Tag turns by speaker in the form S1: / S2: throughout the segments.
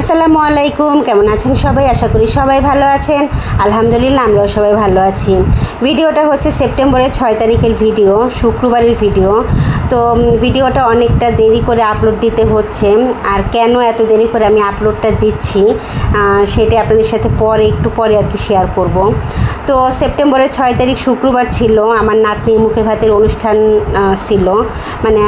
S1: আসসালামু আলাইকুম, কেমন আছেন সবাই? আশা করি সবাই ভালো আছেন। আলহামদুলিল্লাহ, আমরাও সবাই ভালো আছি। ভিডিওটা হচ্ছে সেপ্টেম্বরের ছয় তারিখের ভিডিও, শুক্রবারের ভিডিও। তো ভিডিওটা অনেকটা দেরি করে আপলোড দিতে হচ্ছে। আর কেন এত দেরি করে আমি আপলোডটা দিচ্ছি সেটা আপনাদের সাথে পরে, একটু পরে আর কি শেয়ার করব। তো, সেপ্টেম্বরের ছয় তারিখ শুক্রবার ছিল। আমার নাতনির মুখে ভাতের অনুষ্ঠান ছিল। মানে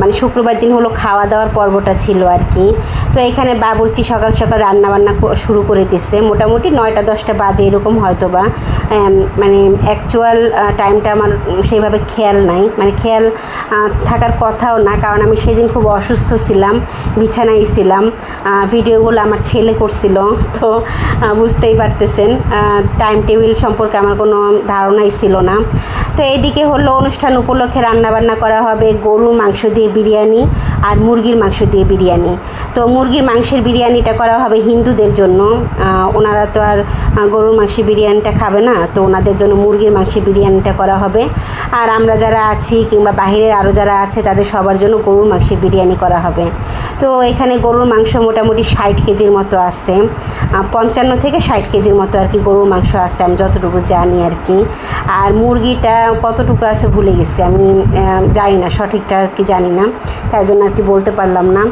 S1: মানে শুক্রবার দিন হলো খাওয়া দাওয়ার পর্বটা ছিল আর কি। তো, এখানে বাবুর্চি সকাল সকাল রান্না বান্না শুরু করে দিচ্ছে। মোটামুটি নয়টা, দশটা বাজে এরকম হয়তো বা মানে অ্যাকচুয়াল টাইমটা আমার সেইভাবে খেয়াল নাই। মানে খেয়াল থাকার কথাও না, কারণ আমি সেদিন খুব অসুস্থ ছিলাম, বিছানায় ছিলাম। ভিডিওগুলো আমার ছেলে করছিল, তো বুঝতেই পারতেছেন টাইম টেবিল সম্পর্কে আমার কোনো ধারণাই ছিল না। তো এইদিকে হলো অনুষ্ঠান উপলক্ষে রান্নাবান্না করা হবে গরুর মাংস দিয়ে বিরিয়ানি আর মুরগির মাংস দিয়ে বিরিয়ানি। তো মুরগির মাংসের বিরিয়ানিটা করা হবে হিন্দুদের জন্য। ওনারা তো আর গরুর মাংসের বিরিয়ানিটা খাবে না তো ওনাদের জন্য মুরগির মাংসের বিরিয়ানিটা করা হবে। আর আমরা যারা আছি কিংবা বাহিরের আরও যারা আছে তাদের সবার জন্য গরুর মাংসের বিরিয়ানি করা হবে। তো এখানে গরুর মাংস মোটামুটি ষাট কেজির মতো আছে। পঞ্চান্ন থেকে ষাট কেজির মতো আর কি গরুর মাংস আছে আমি যতটুকু জানি আর কি। আর মুরগিটা কতটুকু আছে ভুলে গেছি আমি জানি না সঠিকটা আর কি জানি না তাই জন্য আর কি বলতে পারলাম না।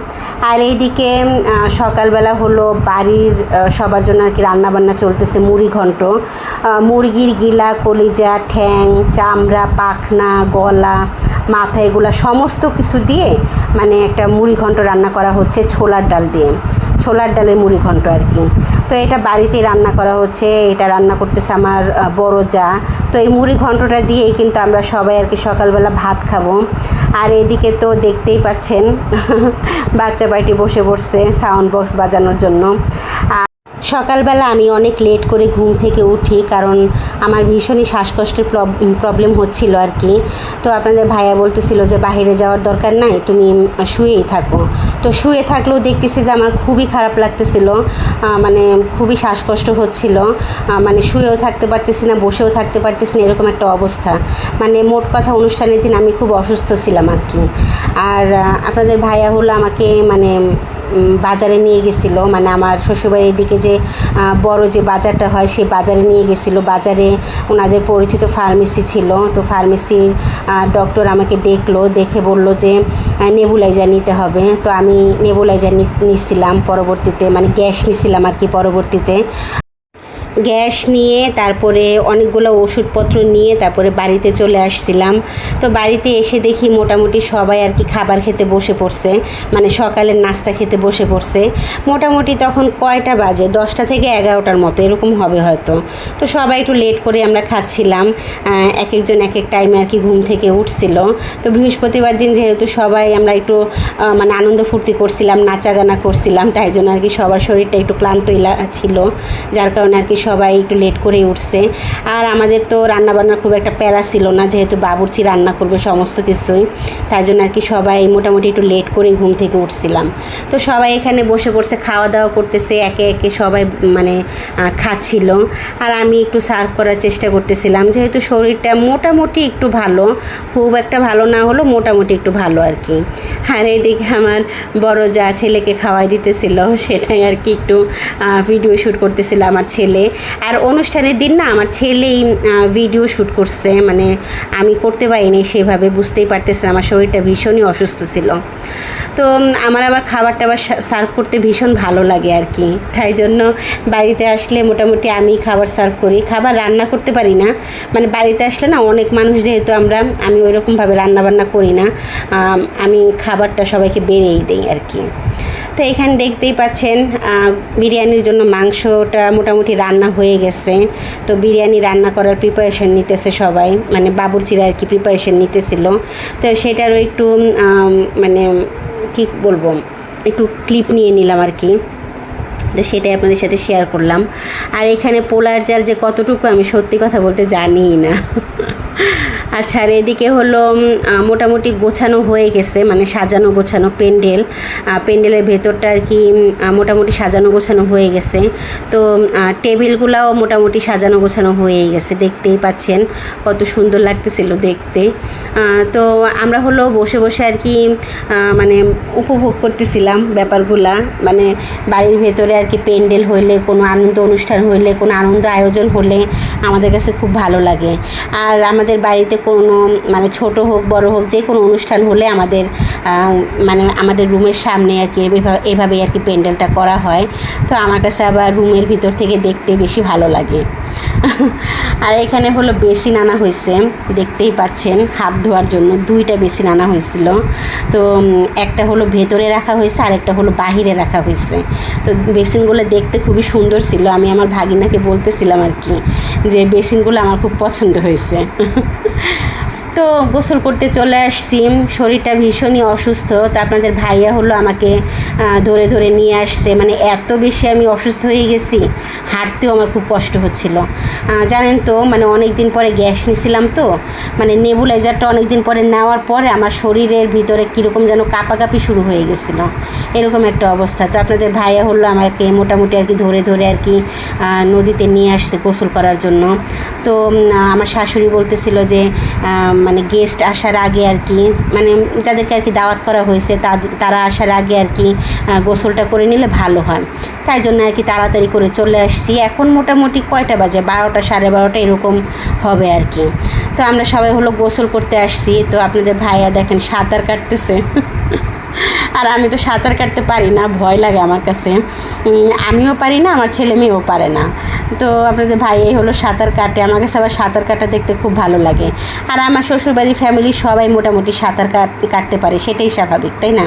S1: আর এইদিকে আহ, সকালবেলা হলো বাড়ির সবার জন্য আর কি রান্নাবান্না চলতেছে, মুড়ি ঘন্ট। মুরগির গিলা, কলিজা, ঠ্যাং, চামড়া, পাখনা, গলা, মাথা এগুলা সমস্ত কিছু দিয়ে মানে একটা মুড়ি ঘন্ট রান্না করা হচ্ছে ছোলার ডাল দিয়ে। ছোলার ডালের মুড়ি ঘন্ট আর কি। তো এটা বাড়িতে রান্না করা হচ্ছে, এটা রান্না করতেছে আমার বড় যা। তো এই মুড়ি ঘন্টটা দিয়েই কিন্তু আমরা সবাই আর কি সকালবেলা ভাত খাব। আর এদিকে তো দেখতেই পাচ্ছেন, বাচ্চা বাড়িটি বসে পড়ছে সাউন্ড বক্স বাজানোর জন্য। সকালবেলা আমি অনেক লেট করে ঘুম থেকে উঠি, কারণ আমার ভীষণই শ্বাসকষ্টের প্রবলেম হচ্ছিল আর কি। তো আপনাদের ভাইয়া বলতেছিল যে বাইরে যাওয়ার দরকার নাই, তুমি শুয়েই থাকো। তো শুয়ে থাকলেও দেখতেছি যে আমার খুবই খারাপ লাগতেছিল মানে খুবই শ্বাসকষ্ট হচ্ছিল মানে শুয়েও থাকতে পারতেছি না, বসেও থাকতে পারতেছি না, এরকম একটা অবস্থা। মানে মোট কথা অনুষ্ঠানের দিন আমি খুব অসুস্থ ছিলাম আর কি। আর আপনাদের ভাইয়া হলো আমাকে মানে বাজারে নিয়ে গেছিল। মানে আমার শ্বশুরবাড়ির দিকে যে বড় যে বাজারটা হয়, সেই বাজারে নিয়ে গেছিল। বাজারে ওনাদের পরিচিত ফার্মেসি ছিল। তো ফার্মেসির ডক্টর আমাকে দেখল, দেখে বলল যে নেবুলাইজার নিতে হবে। তো আমি নেবুলাইজার নিচ্ছিলাম পরবর্তীতে মানে গ্যাস নিছিলাম আর কি পরবর্তীতে। গ্যাস নিয়ে, তারপরে অনেকগুলো ওষুধপত্র নিয়ে তারপরে বাড়িতে চলে আসছিলাম। তো বাড়িতে এসে দেখি মোটামুটি সবাই আর কি খাবার খেতে বসে পড়ছে মানে সকালের নাস্তা খেতে বসে পড়ছে। মোটামুটি তখন কয়টা বাজে? দশটা থেকে এগারোটার মতো, এরকম হবে হয়তো। তো সবাই একটু লেট করে আমরা খাচ্ছিলাম। এক একজন এক এক টাইমে আর কি ঘুম থেকে উঠছিল। তো বৃহস্পতিবার দিন যেহেতু সবাই আমরা একটু মানে আনন্দ ফুর্তি করছিলাম নাচা গানা করছিলাম, তাই জন্য আর কি সবার শরীরটা একটু ক্লান্তই ছিল। যার কারণে আর কি সবাই একটু লেট করেই উঠছে। আর আমাদের তো রান্নাবান্নার খুব একটা প্যারা ছিল না, যেহেতু বাবুর্চি রান্না করবে সমস্ত কিছুই। তাই জন্য আর কি সবাই মোটামুটি একটু লেট করেই ঘুম থেকে উঠছিলাম। তো সবাই এখানে বসে পড়ছে খাওয়া দাওয়া করতেছে, একে একে সবাই মানে খাচ্ছিল। আর আমি একটু সার্ভ করার চেষ্টা করতেছিলাম, যেহেতু শরীরটা মোটামুটি একটু ভালো, খুব একটা ভালো না হলো মোটামুটি একটু ভালো আর কি। আর এইদিকে আমার বড় যা ছেলেকে খাওয়াই দিতেছিল, সেটাই আর কি একটু ভিডিও শ্যুট করতেছিল আমার ছেলে। আর অনুষ্ঠানের দিন না আমার ছেলেই ভিডিও শ্যুট করছে। মানে আমি করতে পারিনি, সেভাবে বুঝতেই পারতেছে আমার শরীরটা ভীষণই অসুস্থ ছিল। তো আমার আবার খাবার টাবার সার্ভ করতে ভীষণ ভালো লাগে আর কি। তাই জন্য বাড়িতে আসলে মোটামুটি আমি খাবার সার্ভ করি। খাবার রান্না করতে পারি না। মানে বাড়িতে আসলে না অনেক মানুষ যেহেতু আমরা, আমি ওইরকমভাবে রান্না বান্না করি না। আমি খাবারটা সবাইকে বেড়েই দিই আর কি। তো এখানে দেখতেই পাচ্ছেন বিরিয়ানির জন্য মাংসটা মোটামুটি রান্না হয়ে গেছে। তো বিরিয়ানি রান্না করার প্রিপারেশন নিতেছে সবাই মানে বাবুর্চিরা আর কি প্রিপারেশন নিতেছিল। তো সেটারও একটু মানে কি বলব, একটু ক্লিপ নিয়ে নিলাম আর কি। তো সেটাই আপনাদের সাথে শেয়ার করলাম। আর এখানে পোলার জাল যে কতটুকু আমি সত্যি কথা বলতে জানিই না। আচ্ছা আর এদিকে হলো মোটামুটি গোছানো হয়ে গেছে মানে সাজানো গোছানো প্যান্ডেল। প্যান্ডেলের ভেতরটা আর কি মোটামুটি সাজানো গোছানো হয়ে গেছে। তো টেবিলগুলাও মোটামুটি সাজানো গোছানো হয়েই গেছে, দেখতেই পাচ্ছেন কত সুন্দর লাগতেছিল দেখতে। তো আমরা হলো বসে বসে আর কি মানে উপভোগ করতেছিলাম ব্যাপারগুলা। মানে বাড়ির ভেতরে আর কি প্যান্ডেল হইলে, কোনো আনন্দ অনুষ্ঠান হইলে, কোনো আনন্দ আয়োজন হলে আমাদের কাছে খুব ভালো লাগে। আর আমাদের বাড়িতে কোনো মানে ছোট হোক, বড় হোক, যে কোনো অনুষ্ঠান হলে আমাদের মানে আমাদের রুমের সামনে আর কি এভাবে, এভাবেই আর কি প্যান্ডেলটা করা হয়। তো আমার কাছে আবার রুমের ভিতর থেকে দেখতে বেশি ভালো লাগে। আর এখানে হলো বেসিন আনা হয়েছে, দেখতেই পাচ্ছেন, হাত ধোয়ার জন্য দুইটা বেসিন আনা হয়েছিল। তো একটা হলো ভেতরে রাখা হয়েছে আর একটা হলো বাহিরে রাখা হয়েছে। তো বেসিনগুলো দেখতে খুবই সুন্দর ছিল, আমি আমার ভাগিনাকে বলতেছিলাম আর কি, যে বেসিনগুলো আমার খুব পছন্দ হয়েছে। তো গোসল করতে চলে আসছি। শরীরটা ভীষণই অসুস্থ। তো আপনাদের ভাইয়া হলো আমাকে ধরে ধরে নিয়ে আসছে। মানে এত বেশি আমি অসুস্থ হয়ে গেছি, হাঁটতেও আমার খুব কষ্ট হচ্ছিল। জানেন তো মানে অনেক দিন পরে গ্যাস নিয়েছিলাম তো মানে নেবুলাইজারটা অনেক দিন পরে নেওয়ার পরে আমার শরীরের ভিতরে কীরকম যেন কাঁপাকাঁপি শুরু হয়ে গেছিল। এরকম একটা অবস্থা। তো আপনাদের ভাইয়া হলো আমাকে মোটামুটি আর কি ধরে ধরে আর কি নদীতে নিয়ে আসছে গোসল করার জন্য। তো আমার শাশুড়ি বলতেছিল যে মানে গেস্ট আসার আগে আর কি মানে যাদেরকে আর কি দাওয়াত করা হয়েছে তারা আসার আগে আর কি গোসলটা করে নিলে ভালো হয়। তাই জন্য আর কি তাড়াতাড়ি করে চলে আসছি। এখন মোটামুটি কয়টা বাজে? বারোটা, সাড়ে বারোটা এরকম হবে আর কি তো আমরা সবাই হলো গোসল করতে আসছি। তো আপনাদের ভাইয়া দেখেন সাঁতার কাটতেছে। আর আমি তো সাঁতার কাটতে পারি না, ভয় লাগে আমার কাছে। আমিও পারি না, আমার ছেলে মেয়েও পারে না। তো আপনাদের ভাই, এই হলো সাঁতার কাটে। আমার কাছে আবার সাঁতার কাটা দেখতে খুব ভালো লাগে। আর আমার শ্বশুরবাড়ির ফ্যামিলির সবাই মোটামুটি সাঁতার কাট, কাটতে পারে, সেটাই স্বাভাবিক, তাই না?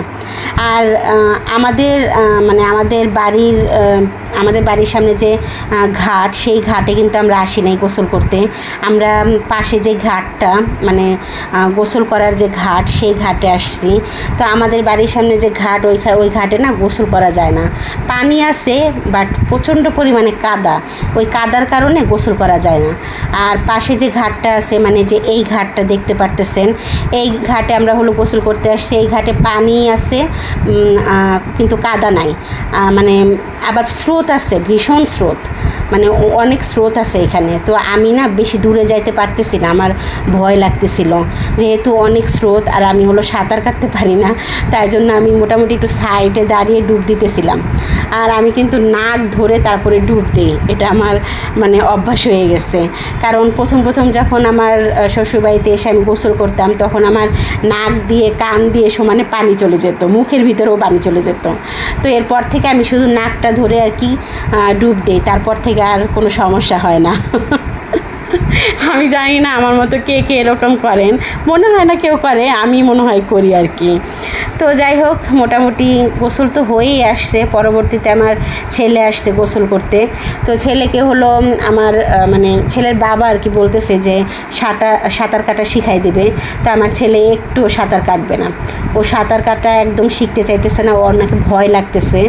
S1: আর আমাদের মানে আমাদের বাড়ির আমাদের বাড়ির সামনে যে ঘাট, সেই ঘাটে কিন্তু আমরা আসি নাই গোসল করতে। আমরা পাশে যে ঘাটটা মানে গোসল করার যে ঘাট, সেই ঘাটে আসছি। তো আমাদের বাড়ির সামনে যে ঘাট, ওই ওই ঘাটে না গোসল করা যায় না। পানি আছে বাট প্রচণ্ড পরিমাণে কাদা। ওই কাদার কারণে গোসল করা যায় না। আর পাশে যে ঘাটটা আছে মানে যে এই ঘাটটা দেখতে পারতেছেন, এই ঘাটে আমরা হলো গোসল করতে আসছি। এই ঘাটে পানি আছে কিন্তু কাদা নাই। মানে আবার স্রোত আছে, ভীষণ স্রোত। মানে অনেক স্রোত আছে এখানে। তো আমি না বেশি দূরে যাইতে পারতেছি না, আমার ভয় লাগতেছিল। যেহেতু অনেক স্রোত, আর আমি হলো সাঁতার কাটতে পারি না, তাই জন্য আমি মোটামুটি একটু সাইডে দাঁড়িয়ে ডুব দিতেছিলাম। আর আমি কিন্তু নাক ধরে তারপরে ডুব দিই। এটা আমার মানে অভ্যাস হয়ে গেছে। কারণ প্রথম প্রথম যখন আমার শ্বশুরবাড়িতে এসে আমি গোসল করতাম, তখন আমার নাক দিয়ে, কান দিয়ে সমানে পানি চলে যেত। মুখের ভিতরেও পানি চলে যেত। তো এরপর থেকে আমি শুধু নাকটা ধরে আর কি ডুব দিই। তারপর থেকে আর কোনো সমস্যা হয় না। আমি জানি না আমার মতো কে কে এরকম করেন। মনে হয় না কেউ করে, আমি মনে হয় করি আর কি। তো যাই হোক, মোটামুটি গোসল তো হয়েই আসছে। পরবর্তীতে আমার ছেলে আসছে গোসল করতে। তো ছেলেকে হলো আমার মানে ছেলের বাবা আর কি বলতেছে যে সাঁতার সাঁতার কাটা শিখাই দেবে। তো আমার ছেলে একটু সাঁতার কাটবে না। ও সাঁতার কাটা একদম শিখতে চাইতেছে না, ওর নাকি ভয় লাগতেছে।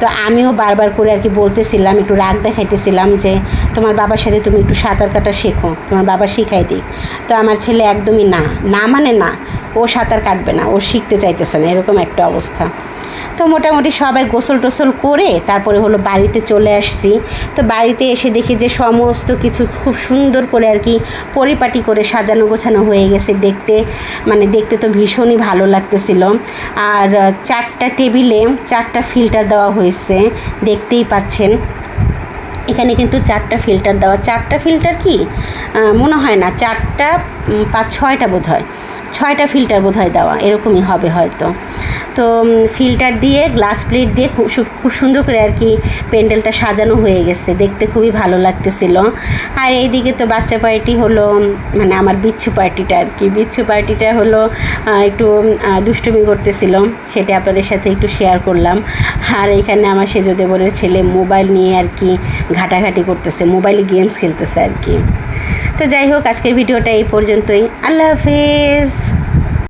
S1: তো আমিও বারবার করে আর কি বলতেছিলাম, একটু রাগ দেখাইতেছিলাম যে, তোমার বাবার সাথে তুমি একটু সাঁতার কাটা শেখো, তোমার বাবা শিখাই দিই তো আমার ছেলে একদমই না। না মানে না, ও সাঁতার কাটবে না, ও শিখতে চাইতেছে না, এরকম একটা অবস্থা। তো মোটামুটি সবাই গোসল টোসল করে তারপরে হলো বাড়িতে চলে আসছি। তো বাড়িতে এসে দেখি যে সমস্ত কিছু খুব সুন্দর করে আর কি পরিপাটি করে সাজানো গোছানো হয়ে গেছে দেখতে। মানে দেখতে তো ভীষণই ভালো লাগতেছিল। আর চারটা টেবিলে চারটা ফিল্টার দেওয়া হয়েছে, দেখতেই পাচ্ছেন। এখানে কিন্তু চারটা ফিল্টার দেওয়া। চারটা ফিল্টার কি? মনে হয় না, চারটা পাঁচ, ছয়টা বোধ হয় ছয়টা ফিল্টার বোধ হয় দেওয়া, এরকমই হবে হয়তো। তো ফিল্টার দিয়ে গ্লাস প্লেট দিয়ে খুব খুব সুন্দর করে আর কি প্যান্ডেলটা সাজানো হয়ে গেছে। দেখতে খুবই ভালো লাগতেছিল। আর এইদিকে তো বাচ্চা পার্টি হলো মানে আমার বিচ্ছু পার্টিটা আর কি। বিচ্ছু পার্টিটা হলো একটু দুষ্টুমি করতেছিল। সেটা আপনাদের সাথে একটু শেয়ার করলাম। আর এখানে আমার সেজো দেবরের ছেলে মোবাইল নিয়ে আর কি ঘাটাঘাটি করতেছে মোবাইলে গেমস খেলতেছে আর কি। তো যাই হোক, আজকের ভিডিওটা এই পর্যন্তই। আল্লাহ হাফেজ!